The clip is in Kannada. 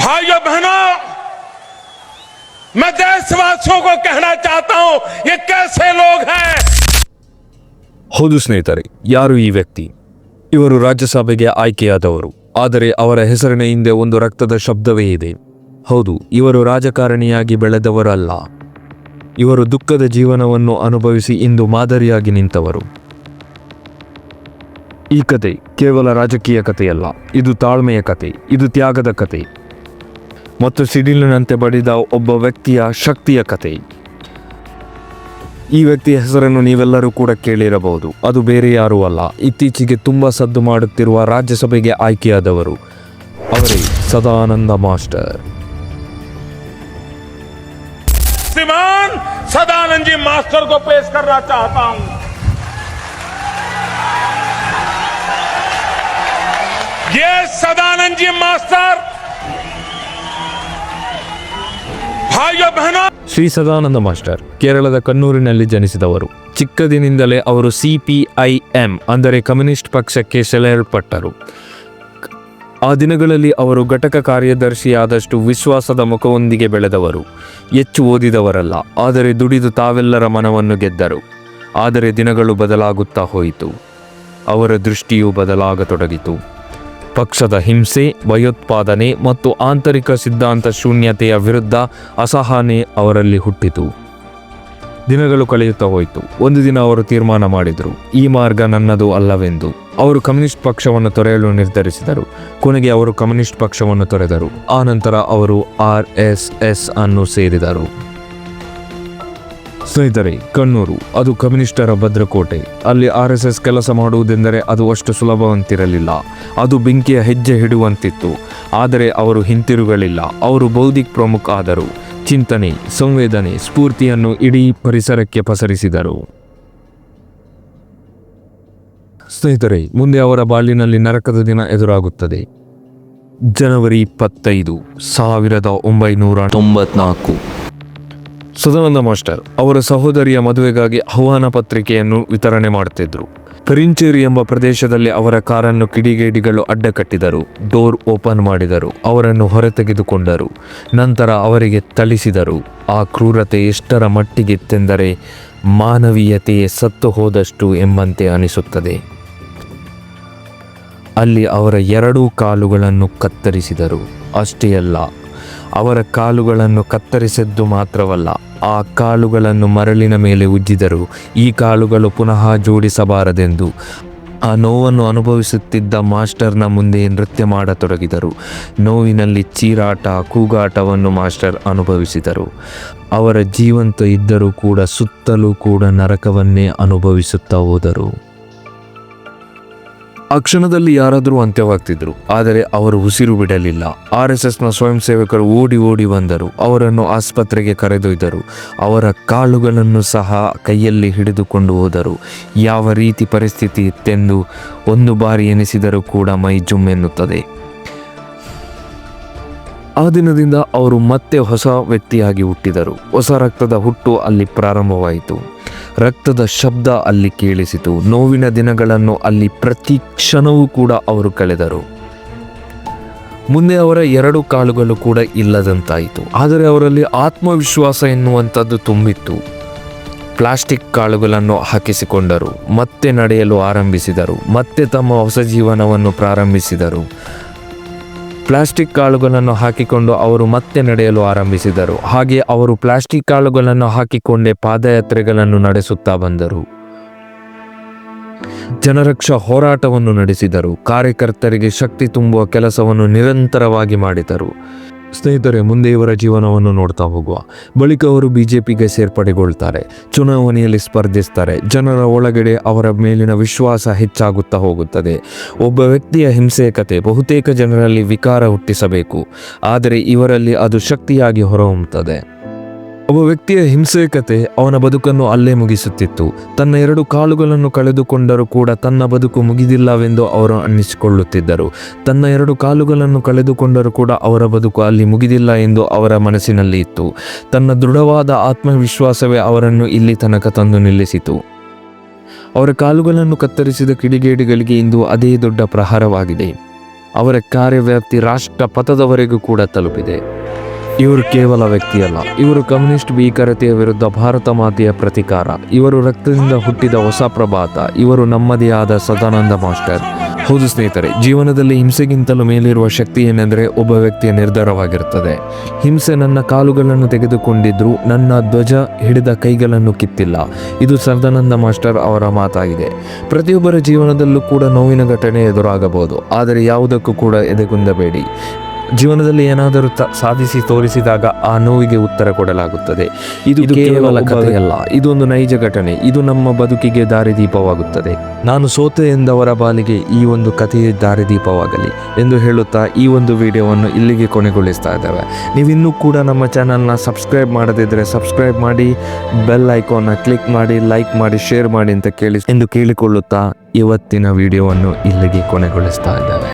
भाइयों बहनों मैं देशवासियों को कहना चाहता हूं ये कैसे लोग हैं ಹೌದು ಸ್ನೇಹಿತರೆ ಯಾರು ಈ ವ್ಯಕ್ತಿ ಇವರು ರಾಜ್ಯಸಭೆಗೆ ಆಯ್ಕೆಯಾದವರು ಆದರೆ ಅವರ ಹೆಸರಿನ ಹಿಂದೆ ಒಂದು ರಕ್ತದ ಶಬ್ದವೇ ಇದೆ ಹೌದು ಇವರು ರಾಜಕಾರಣಿಯಾಗಿ ಬೆಳೆದವರಲ್ಲ ಇವರು ದುಃಖದ ಜೀವನವನ್ನು ಅನುಭವಿಸಿ ಇಂದು ಮಾದರಿಯಾಗಿ ನಿಂತವರು ಈ ಕತೆ ಕೇವಲ ರಾಜಕೀಯ ಕಥೆಯಲ್ಲ ಇದು ತಾಳ್ಮೆಯ ಕತೆ ಇದು ತ್ಯಾಗದ ಕತೆ ಮತ್ತು ಸಿಡಿಲಿನಂತೆ ಬಡಿದ ಒಬ್ಬ ವ್ಯಕ್ತಿಯ ಶಕ್ತಿಯ ಕತೆ ಈ ವ್ಯಕ್ತಿಯ ಹೆಸರನ್ನು ನೀವೆಲ್ಲರೂ ಕೂಡ ಕೇಳಿರಬಹುದು ಅದು ಬೇರೆ ಯಾರೂ ಅಲ್ಲ ಇತ್ತೀಚೆಗೆ ತುಂಬಾ ಸದ್ದು ಮಾಡುತ್ತಿರುವ ರಾಜ್ಯಸಭೆಗೆ ಆಯ್ಕೆಯಾದವರು ಅವರೇ ಸದಾನಂದ ಮಾಸ್ಟರ್ श्रीमान सदानंद जी मास्टर को पेश करना चाहता हूं ये सदानंद जी मास्टर ಶ್ರೀ ಸದಾನಂದ ಮಾಸ್ಟರ್, ಕೇರಳದ ಕಣ್ಣೂರಿನಲ್ಲಿ ಜನಿಸಿದವರು. ಚಿಕ್ಕದಿನಿಂದಲೇ ಅವರು ಸಿಪಿಐಎಂ ಅಂದರೆ ಕಮ್ಯುನಿಸ್ಟ್ ಪಕ್ಷಕ್ಕೆ ಸೆಳೆಯಲ್ಪಟ್ಟರು. ಆ ದಿನಗಳಲ್ಲಿ ಅವರು ಘಟಕ ಕಾರ್ಯದರ್ಶಿಯಾದಷ್ಟು ವಿಶ್ವಾಸದ ಮುಖವೊಂದಿಗೆ ಬೆಳೆದವರು. ಹೆಚ್ಚು ಓದಿದವರಲ್ಲ, ಆದರೆ ದುಡಿದು ತಾವೆಲ್ಲರ ಮನವನ್ನು ಗೆದ್ದರು. ಆದರೆ ದಿನಗಳು ಬದಲಾಗುತ್ತಾ ಹೋಯಿತು. ಅವರ ದೃಷ್ಟಿಯು ಬದಲಾಗತೊಡಗಿತು. ಪಕ್ಷದ ಹಿಂಸೆ, ಭಯೋತ್ಪಾದನೆ ಮತ್ತು ಆಂತರಿಕ ಸಿದ್ಧಾಂತ ಶೂನ್ಯತೆಯ ವಿರುದ್ಧ ಅಸಹನೆ ಅವರಲ್ಲಿ ಹುಟ್ಟಿತು. ದಿನಗಳು ಕಳೆಯುತ್ತಾ ಹೋಯಿತು. ಒಂದು ದಿನ ಅವರು ತೀರ್ಮಾನ ಮಾಡಿದರು. ಈ ಮಾರ್ಗ ನನ್ನದು ಅಲ್ಲವೆಂದು. ಅವರು ಕಮ್ಯುನಿಸ್ಟ್ ಪಕ್ಷವನ್ನು ತೊರೆಯಲು ನಿರ್ಧರಿಸಿದರು. ಕೊನೆಗೆ ಅವರು ಕಮ್ಯುನಿಸ್ಟ್ ಪಕ್ಷವನ್ನು ತೊರೆದರು. ಆನಂತರ ಅವರು ಆರ್ ಎಸ್ ಎಸ್ ಅನ್ನು ಸೇರಿದರು. ಸ್ನೇಹಿತರೆ, ಕಣ್ಣೂರು, ಅದು ಕಮ್ಯುನಿಸ್ಟರ ಭದ್ರಕೋಟೆ. ಅಲ್ಲಿ ಆರ್ ಎಸ್ ಎಸ್ ಕೆಲಸ ಮಾಡುವುದೆಂದರೆ ಅದು ಅಷ್ಟು ಸುಲಭವಂತಿರಲಿಲ್ಲ. ಅದು ಬೆಂಕಿಯ ಹೆಜ್ಜೆ ಹಿಡುವಂತಿತ್ತು. ಆದರೆ ಅವರು ಹಿಂತಿರುಗಲಿಲ್ಲ. ಅವರು ಬೌದ್ಧಿಕ್ ಪ್ರಮುಖ ಆದರು. ಚಿಂತನೆ, ಸಂವೇದನೆ, ಸ್ಫೂರ್ತಿಯನ್ನು ಇಡೀ ಪರಿಸರಕ್ಕೆ ಪಸರಿಸಿದರು. ಸ್ನೇಹಿತರೆ, ಮುಂದೆ ಅವರ ಬಾಳಿನಲ್ಲಿ ನರಕದ ದಿನ ಎದುರಾಗುತ್ತದೆ. ಜನವರಿ ಇಪ್ಪತ್ತೈದು, ಸಾವಿರದ ಒಂಬೈನೂರ ತೊಂಬತ್ನಾಲ್ಕು. ಸದಾನಂದ ಮಾಸ್ಟರ್ ಅವರ ಸಹೋದರಿಯ ಮದುವೆಗಾಗಿ ಆಹ್ವಾನ ಪತ್ರಿಕೆಯನ್ನು ವಿತರಣೆ ಮಾಡುತ್ತಿದ್ದರು ಕರಿಂಚೇರಿ ಎಂಬ ಪ್ರದೇಶದಲ್ಲಿ ಅವರ ಕಾರನ್ನು ಕಿಡಿಗೇಡಿಗಳು ಅಡ್ಡ ಕಟ್ಟಿದರು, ಡೋರ್ ಓಪನ್ ಮಾಡಿದರು, ಅವರನ್ನು ಹೊರತೆಗೆದುಕೊಂಡರು, ನಂತರ ಅವರಿಗೆ ಥಳಿಸಿದರು. ಆ ಕ್ರೂರತೆ ಎಷ್ಟರ ಮಟ್ಟಿಗಿತ್ತೆಂದರೆ ಮಾನವೀಯತೆಯೇ ಸತ್ತು ಹೋದಷ್ಟು ಎಂಬಂತೆ ಅನಿಸುತ್ತದೆ. ಅಲ್ಲಿ ಅವರ ಎರಡೂ ಕಾಲುಗಳನ್ನು ಕತ್ತರಿಸಿದರು. ಅಷ್ಟೇ ಅಲ್ಲ ಅವರ ಕಾಲುಗಳನ್ನು ಕತ್ತರಿಸಿದ್ದು ಮಾತ್ರವಲ್ಲ, ಆ ಕಾಲುಗಳನ್ನು ಮರಳಿನ ಮೇಲೆ ಉಜ್ಜಿದರು. ಈ ಕಾಲುಗಳು ಪುನಃ ಜೋಡಿಸಬಾರದೆಂದು ಆ ನೋವನ್ನು ಅನುಭವಿಸುತ್ತಿದ್ದ ಮಾಸ್ಟರ್ನ ಮುಂದೆ ನೃತ್ಯ ಮಾಡತೊಡಗಿದರು. ನೋವಿನಲ್ಲಿ ಚೀರಾಟ, ಕೂಗಾಟವನ್ನು ಮಾಸ್ಟರ್ ಅನುಭವಿಸಿದರು. ಅವರ ಜೀವಂತ ಇದ್ದರೂ ಕೂಡ ಸುತ್ತಲೂ ಕೂಡ ನರಕವನ್ನೇ ಅನುಭವಿಸುತ್ತಾ ಹೋದರು. ಆ ಕ್ಷಣದಲ್ಲಿ ಯಾರಾದರೂ ಅಂತ್ಯವಾಗ್ತಿದ್ರು, ಆದರೆ ಅವರು ಉಸಿರು ಬಿಡಲಿಲ್ಲ. ಆರ್ ಎಸ್ ಎಸ್ನ ಸ್ವಯಂ ಸೇವಕರು ಓಡಿ ಓಡಿ ಬಂದರು, ಅವರನ್ನು ಆಸ್ಪತ್ರೆಗೆ ಕರೆದೊಯ್ದರು, ಅವರ ಕಾಳುಗಳನ್ನು ಸಹ ಕೈಯಲ್ಲಿ ಹಿಡಿದುಕೊಂಡು ಹೋದರು. ಯಾವ ರೀತಿ ಪರಿಸ್ಥಿತಿ ಇತ್ತೆಂದು ಒಂದು ಬಾರಿ ಎನಿಸಿದರೂ ಕೂಡ ಮೈ ಜುಮ್ ಎನ್ನುತ್ತದೆ. ಆ ದಿನದಿಂದ ಅವರು ಮತ್ತೆ ಹೊಸ ವ್ಯಕ್ತಿಯಾಗಿ ಹುಟ್ಟಿದರು. ಹೊಸ ರಕ್ತದ ಹುಟ್ಟು ಅಲ್ಲಿ ಪ್ರಾರಂಭವಾಯಿತು. ರಕ್ತದ ಶಬ್ದ ಅಲ್ಲಿ ಕೇಳಿಸಿತು. ನೋವಿನ ದಿನಗಳನ್ನು ಅಲ್ಲಿ ಪ್ರತಿ ಕ್ಷಣವೂ ಕೂಡ ಅವರು ಕಳೆದರು. ಮುಂದೆ ಅವರ ಎರಡು ಕಾಲುಗಳು ಕೂಡ ಇಲ್ಲದಂತಾಯಿತು. ಆದರೆ ಅವರಲ್ಲಿ ಆತ್ಮವಿಶ್ವಾಸ ಎನ್ನುವಂಥದ್ದು ತುಂಬಿತ್ತು. ಪ್ಲಾಸ್ಟಿಕ್ ಕಾಳುಗಳನ್ನು ಹಾಕಿಸಿಕೊಂಡರು. ಮತ್ತೆ ನಡೆಯಲು ಆರಂಭಿಸಿದರು. ಮತ್ತೆ ತಮ್ಮ ಹೊಸ ಜೀವನವನ್ನು ಪ್ರಾರಂಭಿಸಿದರು. ಪ್ಲಾಸ್ಟಿಕ್ ಕಾಳುಗಳನ್ನು ಹಾಕಿಕೊಂಡು ಅವರು ಮತ್ತೆ ನಡೆಯಲು ಆರಂಭಿಸಿದರು. ಹಾಗೆ ಅವರು ಪ್ಲಾಸ್ಟಿಕ್ ಕಾಳುಗಳನ್ನು ಹಾಕಿಕೊಂಡೇ ಪಾದಯಾತ್ರೆಗಳನ್ನು ನಡೆಸುತ್ತಾ ಬಂದರು. ಜನರಕ್ಷ ಹೋರಾಟವನ್ನು ನಡೆಸಿದರು. ಕಾರ್ಯಕರ್ತರಿಗೆ ಶಕ್ತಿ ತುಂಬುವ ಕೆಲಸವನ್ನು ನಿರಂತರವಾಗಿ ಮಾಡಿದರು. ಸ್ನೇಹಿತರೆ ಮುಂದೆ ಇವರ ಜೀವನವನ್ನು ನೋಡ್ತಾ ಹೋಗುವ. ಬಳಿಕ ಅವರು ಪಿಗೆ ಸೇರ್ಪಡೆಗೊಳ್ತಾರೆ. ಚುನಾವಣೆಯಲ್ಲಿ ಸ್ಪರ್ಧಿಸ್ತಾರೆ. ಜನರ ಒಳಗಡೆ ಅವರ ಮೇಲಿನ ವಿಶ್ವಾಸ ಹೆಚ್ಚಾಗುತ್ತಾ ಹೋಗುತ್ತದೆ. ಒಬ್ಬ ವ್ಯಕ್ತಿಯ ಹಿಂಸೆಯ ಕತೆ ಬಹುತೇಕ ಜನರಲ್ಲಿ ವಿಕಾರ ಹುಟ್ಟಿಸಬೇಕು. ಆದರೆ ಇವರಲ್ಲಿ ಅದು ಶಕ್ತಿಯಾಗಿ ಹೊರಹೊಮ್ಮುತ್ತದೆ. ಒಬ್ಬ ವ್ಯಕ್ತಿಯ ಹಿಂಸೆಯ ಕತೆ ಅವನ ಬದುಕನ್ನು ಅಲ್ಲೇ ಮುಗಿಸುತ್ತಿತ್ತು. ತನ್ನ ಎರಡು ಕಾಲುಗಳನ್ನು ಕಳೆದುಕೊಂಡರೂ ಕೂಡ ತನ್ನ ಬದುಕು ಮುಗಿದಿಲ್ಲವೆಂದು ಅವರು ಅನ್ನಿಸಿಕೊಳ್ಳುತ್ತಿದ್ದರು. ತನ್ನ ಎರಡು ಕಾಲುಗಳನ್ನು ಕಳೆದುಕೊಂಡರೂ ಕೂಡ ಅವರ ಬದುಕು ಅಲ್ಲಿ ಮುಗಿದಿಲ್ಲ ಎಂದು ಅವರ ಮನಸ್ಸಿನಲ್ಲಿ ಇತ್ತು. ತನ್ನ ದೃಢವಾದ ಆತ್ಮವಿಶ್ವಾಸವೇ ಅವರನ್ನು ಇಲ್ಲಿ ತನಕ ತಂದು ನಿಲ್ಲಿಸಿತು. ಅವರ ಕಾಲುಗಳನ್ನು ಕತ್ತರಿಸಿದ ಕಿಡಿಗೇಡಿಗಳಿಗೆ ಇಂದು ಅದೇ ದೊಡ್ಡ ಪ್ರಹಾರವಾಗಿದೆ. ಅವರ ಕಾರ್ಯವ್ಯಾಪ್ತಿ ರಾಷ್ಟ್ರ ಪಥದವರೆಗೂ ಕೂಡ ತಲುಪಿದೆ. ಇವರು ಕೇವಲ ವ್ಯಕ್ತಿಯಲ್ಲ. ಇವರು ಕಮ್ಯುನಿಸ್ಟ್ ಭೀಕರತೆಯ ವಿರುದ್ಧ ಭಾರತ ಮಾತೆಯ ಪ್ರತಿಕಾರ. ಇವರು ರಕ್ತದಿಂದ ಹುಟ್ಟಿದ ಹೊಸ ಪ್ರಭಾತ. ಇವರು ನಮ್ಮದೇ ಆದ ಸದಾನಂದ ಮಾಸ್ಟರ್. ಹೌದು ಸ್ನೇಹಿತರೆ, ಜೀವನದಲ್ಲಿ ಹಿಂಸೆಗಿಂತಲೂ ಮೇಲಿರುವ ಶಕ್ತಿ ಏನೆಂದರೆ ಒಬ್ಬ ವ್ಯಕ್ತಿಯ ನಿರ್ಧಾರವಾಗಿರುತ್ತದೆ. ಹಿಂಸೆ ನನ್ನ ಕಾಲುಗಳನ್ನು ತೆಗೆದುಕೊಂಡಿದ್ರು ನನ್ನ ಧ್ವಜ ಹಿಡಿದ ಕೈಗಳನ್ನು ಕಿತ್ತಿಲ್ಲ. ಇದು ಸದಾನಂದ ಮಾಸ್ಟರ್ ಅವರ ಮಾತಾಗಿದೆ. ಪ್ರತಿಯೊಬ್ಬರ ಜೀವನದಲ್ಲೂ ಕೂಡ ನೋವಿನ ಘಟನೆ ಎದುರಾಗಬಹುದು. ಆದರೆ ಯಾವುದಕ್ಕೂ ಕೂಡ ಎದೆಗುಂದಬೇಡಿ. ಜೀವನದಲ್ಲಿ ಏನಾದರೂ ಸಾಧಿಸಿ ತೋರಿಸಿದಾಗ ಆ ನೋವಿಗೆ ಉತ್ತರ ಕೊಡಲಾಗುತ್ತದೆ. ಇದು ಕೇವಲ ಕಥೆಯಲ್ಲ ಇದೊಂದು ನೈಜ ಘಟನೆ ಇದು ನಮ್ಮ ಬದುಕಿಗೆ ದಾರಿದೀಪವಾಗುತ್ತದೆ. ನಾನು ಸೋತೆ ಎಂದವರ ಬಾಲಿಗೆ ಈ ಒಂದು ಕಥೆಯೇ ದಾರಿದೀಪವಾಗಲಿ ಎಂದು ಹೇಳುತ್ತಾ ಈ ಒಂದು ವಿಡಿಯೋವನ್ನು ಇಲ್ಲಿಗೆ ಕೊನೆಗೊಳಿಸ್ತಾ ಇದ್ದಾವೆ. ನೀವಿನ್ನೂ ಕೂಡ ನಮ್ಮ ಚಾನಲ್ನ ಸಬ್ಸ್ಕ್ರೈಬ್ ಮಾಡದಿದ್ದರೆ ಸಬ್ಸ್ಕ್ರೈಬ್ ಮಾಡಿ ಬೆಲ್ ಐಕಾನ್ನ ಕ್ಲಿಕ್ ಮಾಡಿ ಲೈಕ್ ಮಾಡಿ ಶೇರ್ ಮಾಡಿ ಅಂತ ಕೇಳಿ ಎಂದು ಕೇಳಿಕೊಳ್ಳುತ್ತಾ ಇವತ್ತಿನ ವಿಡಿಯೋವನ್ನು ಇಲ್ಲಿಗೆ ಕೊನೆಗೊಳಿಸ್ತಾ ಇದ್ದೇವೆ.